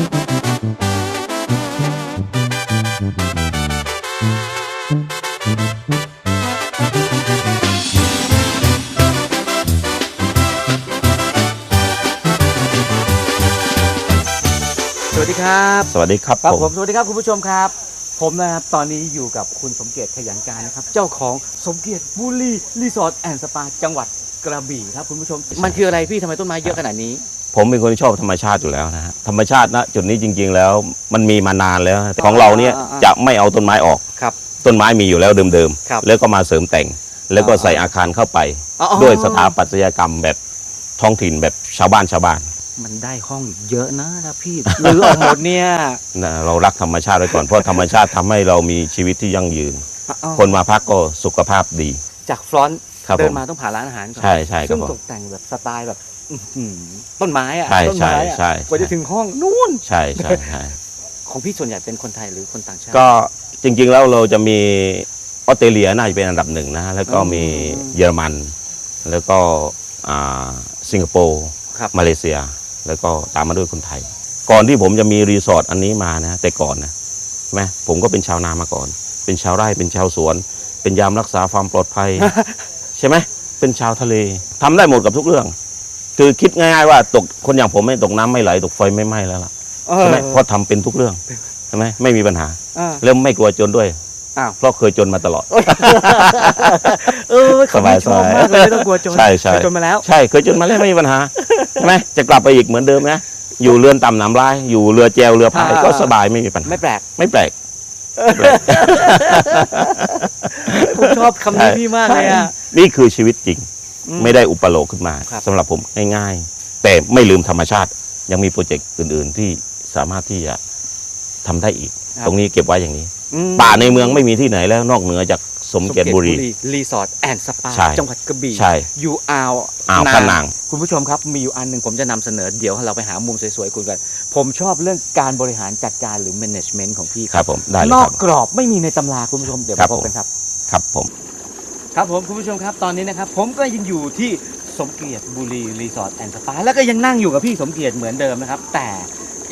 สวัสดีครับสวัสดีครับครับผผมมสวัสดีครับคุณผู้ชมครับ ผมนะครับ ตอนนี้อยู่กับคุณสมเกียรติขยันการนะครับ เจ้าของสมเกียรติบุรีรีสอร์ทแอนด์สปาจังหวัดกระบี่ครับคุณผู้ชม มันคืออะไรพี่ทำไมต้นไม้เยอะขนาดนี้ ผมเป็นคนที่ชอบธรรมชาติอยู่แล้วนะฮะธรรมชาติณจุดนี้จริง ๆ แล้วมันมีมานานแล้วแต่ของเราเนี่ยอ่าอ่า จะไม่เอาต้นไม้ออก ครับ ต้นไม้มีอยู่แล้วเดิมครับๆ แล้วก็มาเสริมแต่ง แล้วก็อ่าใส่อาคารเข้าไปอ๋ออ๋อ ด้วยสถาปัตยกรรมแบบท้องถิ่นแบบชาวบ้านชาวบ้านมันได้ห้องเยอะนะถ้าพี่หรือออกหมดเนี่ยนะเรารักธรรมชาติไว้ก่อน เพราะธรรมชาติทำให้เรามีชีวิตที่ยั่งยืนอ๋อคนมาพักก็สุขภาพดี จากฟรอนต์ครับเดิผนม มาต้องผ่านร้านอาหารก่อนใช่ใช่ครัซึ่บงผม ตกแต่งแบบสไตล์แบบอื้อหือ ต้นไม้อะใช่ต้นไม้อะใช่ใช่กว่าจะถึงห้องนู่นใช่ใช่ใช่ของพี่ส่วนใหญ่เป็นคนไทยหรือคนต่างชาติ ก็จริงๆแล้วเราจะมีออสเตรเลียน่าจะเป็นอันดับหนึ่งนะแล้วก็มีอืมเยอรมัน แล้วก็อ่าสิงคโปร์ครับ มาเลเซีย แล้วก็ตามมาด้วยคนไทย ก่อนที่ผมจะมีรีสอร์ทอันนี้มานะแต่ก่อนนะใช่ไหมผมก็เป็นชาวนามาก่อน เป็นชาวไร่เป็นชาวสวน เป็นยามรักษาความปลอดภัย ใช่ไหมเป็นชาวทะเลทำได้หมดกับทุกเรื่อง คือคิดง่ายๆว่าตกคนอย่างผมไม่ตกน้ำไม่ไหล ตกไฟไม่ไหม้แล้วล่ะใช่ไหมเพราะทำเป็นทุกเรื่องใช่ไหมไม่มีปัญหา เออ แล้วไม่กลัวจนด้วยอ้าว เพราะเคยจนมาตลอด เออคำนี้ชอบมากเลยไม่ต้องกลัวจนใช่ใช่เคยจนมาแล้ว ใช่เคยจนมาแล้วไม่มีปัญหาใช่ไหมจะกลับไปอีกเหมือนเดิมนะอยู่เรือนต่ำน้ำลายอยู่เรือแจวเรือพายอ่า ก็สบายไม่มีปัญหาไม่แปลก ไม่แปลก ผมชอบคำนี้พี่มากเลยอะ นี่คือชีวิตจริงอืม ไม่ได้อุปโลกขึ้นมาครับสำหรับผมง่ายๆ แต่ไม่ลืมธรรมชาติ ยังมีโปรเจกต์อื่น ๆ ที่สามารถที่จะทำได้อีก ตรงนี้เก็บไว้อย่างนี้อืมป่าในเมืองไม่มีที่ไหนแล้วนอกเหนือจากสมเกียรติบุรี รีสอร์ทแอนด์สปาใช่จังหวัดกระบี่ใช่อยู่อ่าวอ่าวพะนาง คุณผู้ชมครับ มีอยู่อันหนึ่งผมจะนำเสนอเดี๋ยวเราไปหามุมสวยๆคุยกัน ผมชอบเรื่องการบริหารจัดการหรือ management ของพี่ครับผมได้เลยนอคกรับกรอบไม่มีในตำราคุณผู้ชมเดี๋ยวครับมาพบผมกันครับ ครับผม ครับผมคุณผู้ชมครับตอนนี้นะครับ ผมก็ยังอยู่ที่สมเกียรติบุรีรีสอร์ทแอนด์สปาแล้วก็ยังนั่งอยู่กับพี่สมเกียรติเหมือนเดิมนะครับ แต่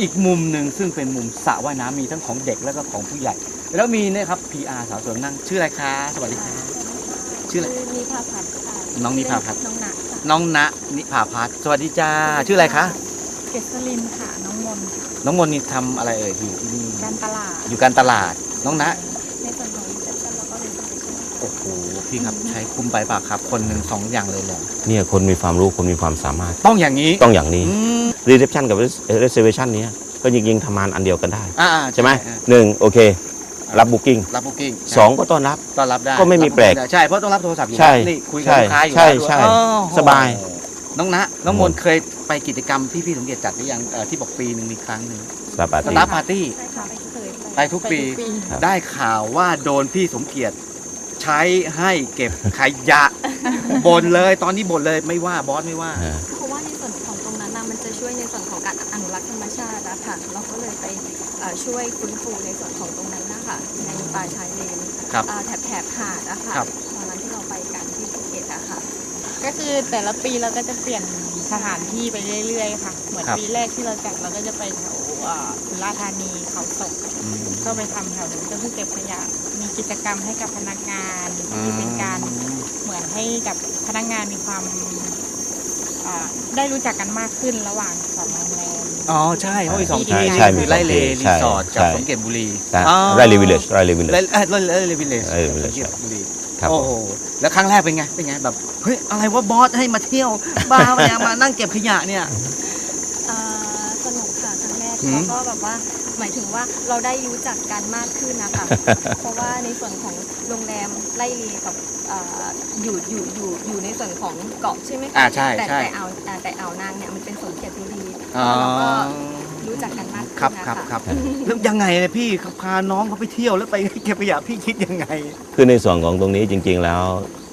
อีกมุมหนึ่งซึ่งเป็นมุมสระว่ายน้ำมีทั้งของเด็กแล้วก็ของผู้ใหญ่ แล้วมีเนะครับ PR สาวสวยนั่งชื่ออะไรคะสวัสดีค่ะ ชื่ออะไรนิพาพัฒน์ค่ะน้องนิพาพัฒน์ น้องนัทค่ะน้องณนิพาพัฒน์สวัสดีจ้าชื่ออะไรคะเกษลินค่ะ น้องมนต์ค่ะน้องมนต์นี่ทำอะไรเอ่ยอยู่ที่นี่การตลาดอยู่การตลาดน้องณ โอ้โหพี่ครับใช้คุ้มไปเปล่าครับ คนหนึ่งสองอย่างเลยเหรอเนี่ยคนมีความรู้คนมีความสามารถ ต้องอย่างนี้ต้องอย่างนี้อืม reception กับ reservation เนี้ยก็จริงๆทำงานอันเดียวกันได้ อ่าใช่ไหมอ่าหนึ่งโอเค รับ booking รับบุ๊กิ้งสองก็ต้อนรับ ต้อนรับได้ก็ไม่มีแปลกใช่เพราะต้องรับโทรศัพท์อยู่ใช่แล้วนี่คุยกับใช่ลูกค้าอยู่ใช่แล้วด้วยใช่อ้าวสบาย น้องณน้องมนต์เคยไปกิจกรรมที่พี่สมเกียรติจัดหรือยังเอ่อที่บอกปีหนึ่งมีครั้งหนึ่งสปาสร์ตี้ ตาร์ปาร์ตี้ ใช่ค่ะไปเคยไปทุกปี ครับ ได้ข่าวว่าโดนพี่สมเกียรติใช้ให้เก็บขยะ บ่นเลยตอนนี้บ่นเลยไม่ว่าบอสไม่ว่า อ่า เพราะว่าในส่วนของตรงนั้นน่ะมันจะช่วยในส่วนของการอนุรักษ์ธรรมชาติอะค่ะเราก็เลยไปเอ่อช่วยฟื้นฟูในส่วนของตรงนั้นนะคะในป่าชายเลนครับเอ่อแถบแถบหาดอะค่ะครับ ตอนนั้นที่เราไปกันที่ภูเก็ตอะค่ะ ก็คือแต่ละปีเราก็จะเปลี่ยนสถานที่ไปเรื่อยๆค่ะ เหมือนครับ ปีแรกที่เราจัดเราก็จะไปแถวเอ่อ สุราษฎร์ธานีเขาศกอืมก็ไปทำแถวนู้นก็คือเก็บขยะมีกิจกรรมให้กับพนักงานอืที่มเป็นการเหมือนให้กับพนักงานมีความอ่าได้รู้จักกันมากขึ้นระหว่างสองโรงแรม อ๋อ ใช่เพราะมีสองใช่ที่ใช่มีมีไล่เลใช่รีสอร์ทกับใช่สมเกียรติบุรีนะอ๋อไรลีวิลเลจไรลีวิลเลไล่จ เอ้ยไล่ไล่เลวิลเลจไล่ Village สมเกียรติบุรี ครับโอ้โห แล้วครั้งแรกเป็นไง เป็นไงแบบ เฮ้ย อะไรว่าบอสให้มาเที่ยว บ้าไปเนี่ยมานั่งเก็บขยะเนี่ย เอ่อสนุกค่ะครั้ง แรกอืมแล้วก็แบบว่าหมายถึงว่าเราได้รู้จักกันมากขึ้นนะคะ เพราะว่าในส่วนของโรงแรมไล่เลีกับเอ่ออยู่อยู่อยู่อยู่ในส่วนของเกาะใช่ไหมคะอ่าใช่แต่ใช่แต่อ่าวอ่าแต่อ่าวนางเนี่ยมันเป็นสมเกียรติบุรีอ๋อแล้วเราก็รู้จักกันมากขึ้นครับนะครับคะครับแล้วยังไงเนี่ยพี่พาน้องเขาไปเที่ยวแล้วไปเก็บขยะพี่คิดยังไง คือในส่วนของตรงนี้จริง ๆ แล้ว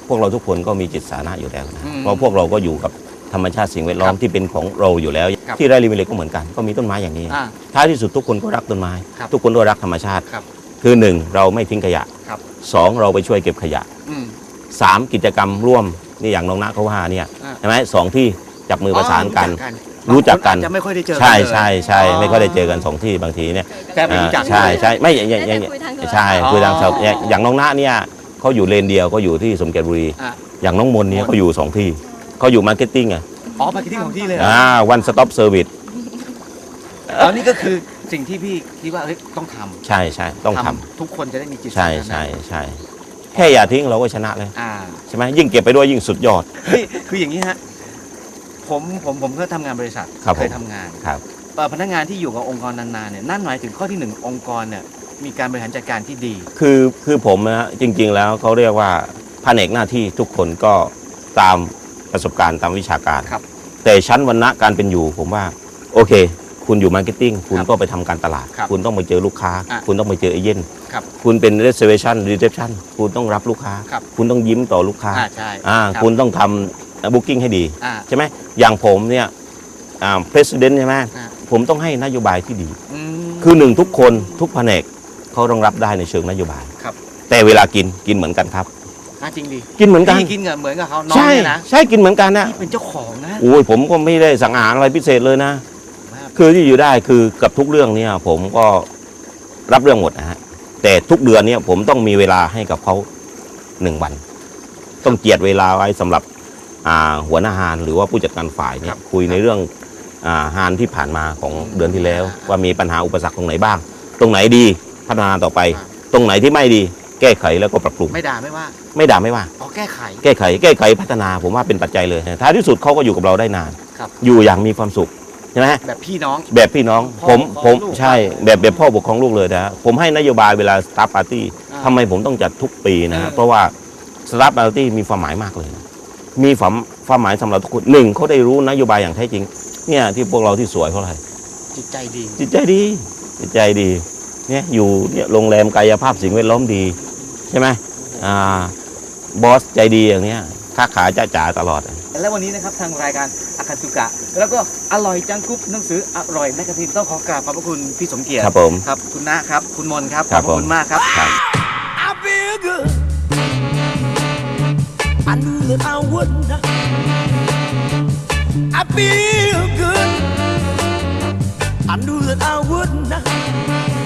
พวกเราทุกคนก็มีจิตสาธารณะอยู่แล้วนะอืมเพราะพวกเราก็อยู่กับ ธรรมชาติสิ่งแวดล้อคมรับที่เป็นของเราอยู่แล้ว ครับที่ไรลีวิลเลจก็เหมือนกัน ก็มีต้นไม้อย่างนี้อ่าท้ายที่สุดทุกคนก็รักต้นไม้ ครับทุกคนก็รักธรรมชาติ ครับคือหนึ่งเราไม่ทิ้งขยะครับ สองเราไปช่วยเก็บขยะอืม สามกิจกรรมร่วมนี่อย่างน้องนะเขาว่าเนี่ยอ่า ใช่ไหมสองที่จับมือประสานกัน รู้จัรู้จักกัน บางคอาจจะไม่ค่อยได้เจอกันใช่เลย ใช่ใช่ไม่ค่อยได้เจอกันสองที่บางทีเนี่ยแค่ไม่รู้จัก อ่าใช่ใช่ไม่อย่างอย่างอย่างได้แต่คุยทางโทรศัพท์ ใช่คุยทางโทรศัพท์อ๋ออย่างอย่างน้องน้าเนี่ยเขาอยู่เลนเดียวก็อยู่ที่สมเกียรติบุรี อะอย่างน้องมนเนี่ยเขาอยู่สองที่ เขาอยู่มาร์เก็ตติ้งอะอ๋อมาที่ของที่เลยเหรออ่าวันสต็อปเซอร์วิสอ๋อนี่ก็คือสิ่งที่พี่คิดว่าเฮ้ยต้องทำใช่ใช่ต้องทำทุกคนจะได้มีจิตใช่สำนึกใช่ใช่แค่อย่าทิ้งเราก็ชนะเลยอ่าใช่ไหมยิ่งเก็บไปด้วยยิ่งสุดยอดคือคืออย่างนี้ฮะผมผมผมก็ทำงานบริษัทครับเคยผมทำงานครับเอ่อพนักงานที่อยู่กับองค์กรนานๆเนี่ยนั่นหมายถึงข้อที่หนึ่งองค์กรเนี่ยมีการบริหารจัดการที่ดี คือคือผมนะฮะจริง ๆ แล้วเขาเรียกว่าแผนกหน้าที่ทุกคนก็ตาม ประสบการณ์ตามวิชาการ ครับ แต่ชั้นวันณะการเป็นอยู่ ผมว่า โอเค คุณอยู่มาร์เก็ตติ้งคุณครับก็ไปทำการตลาดครับคุณต้องไปเจอลูกค้า อะคุณต้องไปเจอเอเย่นครับคุณเป็น reservation reception คุณต้องรับลูกค้า ครับ คุณต้องยิ้มต่อลูกค้าอ่าใช่อ่ารับคุณต้องทำบุ๊กิ้งให้ดี อ่า ใช่ไหมอย่างผมเนี่ยอ่า president ใช่ไหมอ่า ผมต้องให้นโยบายที่ดี อืม คือหนึ่งทุกคนทุกแผนกเขาต้องรับได้ในเชิงนโยบาย ครับแต่เวลากินกินเหมือนกันครับ อ่าจริงดิกินเหมือนกันพี่กินกับเหมือนกับเขาน้องใช่เนี่ยนะใช่กินเหมือนกันนะพี่เป็นเจ้าของนะโอ้ยผมก็ไม่ได้สั่งอาหารอะไรพิเศษเลยนะครับคือที่อยู่ได้คือกับทุกเรื่องเนี่ย ผมก็รับเรื่องหมดนะฮะแต่ทุกเดือนเนี่ยผมต้องมีเวลาให้กับเขาหนึ่งวัน ต้องเจียดเวลาไว้สำหรับอ่าหัวหน้าฮานหรือว่าผู้จัดการฝ่ายเนี่ยคุยในเรื่องอ่าฮานที่ผ่านมาของเดือนที่แล้ว ว่ามีปัญหาอุปสรรคตรงไหนบ้าง ตรงไหนดีพัฒนาต่อไป ตรงไหนที่ไม่ดี แก้ไขแล้วก็ปรับปรุงไม่ด่าไม่ว่าไม่ด่าไม่ว่า อ๋อแก้ไข แก้ไข แก้ไขพัฒนาผมว่าเป็นปัจจัยเลยท้ายที่สุดเขาก็อยู่กับเราได้นาน ครับ อยู่อย่างมีความสุขใช่ไหมแบบพี่น้อง แบบพี่น้องพ่อผมปกครองผมลูกใช่แบบแบบพ่อปกครองลูกเลยนะผมให้นโยบายเวลาสตาร์ปาร์ตี้อ่าทำไมผมต้องจัดทุกปีนะฮะเออ เพราะว่าสตาร์ปาร์ตี้มีความหมายมากเลยนะมีความความหมายสำหรับทุกคนหนึ่งเขาได้รู้นโยบายอย่างแท้จริง เนี่ยที่พวกเราที่สวยเพราะอะไรจิตใจดีจิตใจดีจิตใจดี เนี่ยอยู่เนี่ยโรงแรมกายภาพสิ่งแวดล้อมดี ใช่ไหมอ่าบอสใจดีอย่างเนี้ยค้าขายจ้าจ๋าตลอด และวันนี้นะครับทางรายการอาคาสุกะ แล้วก็อร่อยจังกุ๊บหนังสืออร่อยแมกกาซีนต้องขอกราบขอบพระคุณพี่สมเกียรติครับผมครับคุณนะครับ คุณมนครับคขรัอบบพระคุณผมมากครับครับ I feel good. I knew that I would not. I feel good. I knew that I would not.